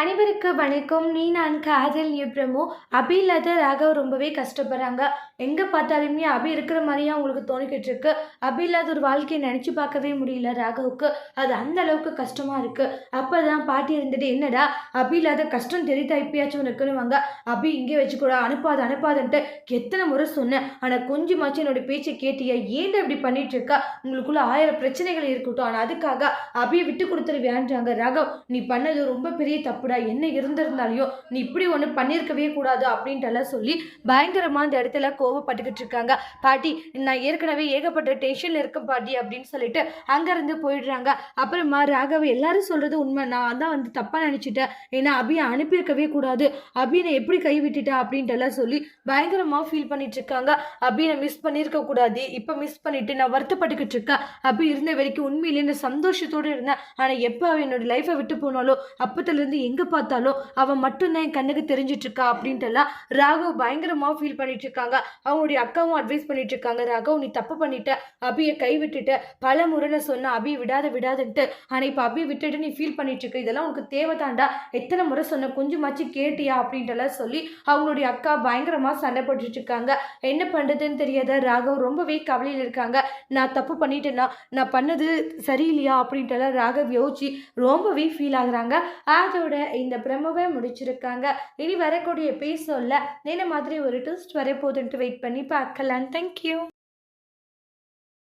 அனைவருக்கு வணக்கம். நீ நான் காதல் பிரமோ. அபி இல்லாத ராகவ் ரொம்பவே கஷ்டப்படுறாங்க. எங்கே பார்த்தாலுமே அபி இருக்கிற மாதிரியே அவங்களுக்கு தோணிக்கிட்டு இருக்கு. அபி இல்லாத ஒரு வாழ்க்கையை நினச்சி பார்க்கவே முடியல ராகவுக்கு. அது அந்த அளவுக்கு கஷ்டமாக இருக்குது அப்போ தான் பாட்டி இருந்துட்டு என்னடா அபி இல்லாத கஷ்டம் தெரியுதா? இப்பயாச்சும் உனக்குன்னு வாங்க அபி இங்கே வச்சுக்கூட அனுப்பாது அனுப்பாதுன்ட்டு. எத்தனை முறை சொன்னேன். ஆனால் கொஞ்சமாச்சும் என்னோட பேச்சை கேட்டியா? ஏன்டா இப்படி பண்ணிட்டு இருக்கா? உங்களுக்குள்ள ஆயிரம் பிரச்சனைகள் இருக்கட்டும். ஆனால் அதுக்காக அபியை விட்டு கொடுத்துரு வேண்டாங்க. ராகவ் நீ பண்ணது ரொம்ப பெரிய தப்பு தப்புடா என்ன இருந்திருந்தாலையும் நீ இப்படி ஒன்று பண்ணியிருக்கவே கூடாது அப்படின்ட்டு எல்லாம் சொல்லி பயங்கரமாக அந்த இடத்துல கோவப்பட்டுக்கிட்டு இருக்காங்க. பாட்டி நான் ஏற்கனவே ஏகப்பட்ட டென்ஷனில் இருக்கேன் பாட்டி அப்படின்னு சொல்லிட்டு அங்கேருந்து போயிடுறாங்க. அப்புறமா ராகவ் எல்லாரும் சொல்கிறது உண்மை. நான் தான் வந்து தப்பாக நினச்சிட்டேன். ஏன்னா அபியை அனுப்பியிருக்கவே கூடாது. அபினை எப்படி கைவிட்டுட்டா அப்படின்ட்டு எல்லாம் சொல்லி பயங்கரமாக ஃபீல் பண்ணிட்டு இருக்காங்க. அபியை மிஸ் பண்ணியிருக்க கூடாது. இப்போ மிஸ் பண்ணிட்டு நான் வருத்தப்பட்டுக்கிட்டு இருக்கேன். அபி இருந்த வரைக்கும் உண்மையிலேயே சந்தோஷத்தோடு இருந்தேன். ஆனால் எப்போ என்னோட லைஃப்பை விட்டு போனாலோ அப்பத்துலேருந்து எங்கே பார்த்தாலும் அவன் மட்டும்தான் என் கண்ணுக்கு தெரிஞ்சிட்டு இருக்கா அப்படின்ட்டு எல்லாம் ராகவ் பயங்கரமாக ஃபீல் பண்ணிட்டு இருக்காங்க அவங்களுடைய அக்காவும் அட்வைஸ் பண்ணிட்டு இருக்காங்க ராகவ் நீ தப்பு பண்ணிட்ட. அபியை கைவிட்டுட்டு. பல முறை சொன்ன அபி விடாத விடாதுன்ட்டு. ஆனால் இப்போ அபி விட்டுட்டு நீ ஃபீல் பண்ணிட்டு இருக்க இதெல்லாம் உனக்கு தேவைதாண்டா. எத்தனை முறை சொன்ன கொஞ்சமாச்சு கேட்டியா? அப்படின்ட்டு எல்லாம் சொல்லி அவங்களுடைய அக்கா பயங்கரமாக சண்டை போட்டுட்டு இருக்காங்க என்ன பண்ணுறதுன்னு தெரியாத? ராகவ் ரொம்பவே கவலையில் இருக்காங்க. நான் தப்பு பண்ணிட்டேன்னா நான் பண்ணது சரியில்லையா? அப்படின்ட்டு எல்லாம் ராகவ் யோசிச்சு ரொம்பவே ஃபீல் ஆகுறாங்க. அதோட இந்த பிரமவை முடிச்சிருக்காங்க. இனி வரக்கூடிய எபிசோடில் என்ன மாதிரி ஒரு ட்விஸ்ட் வரப்போகுதுன்ட்டு வெயிட் பண்ணி பார்க்கலாம். தேங்க்யூ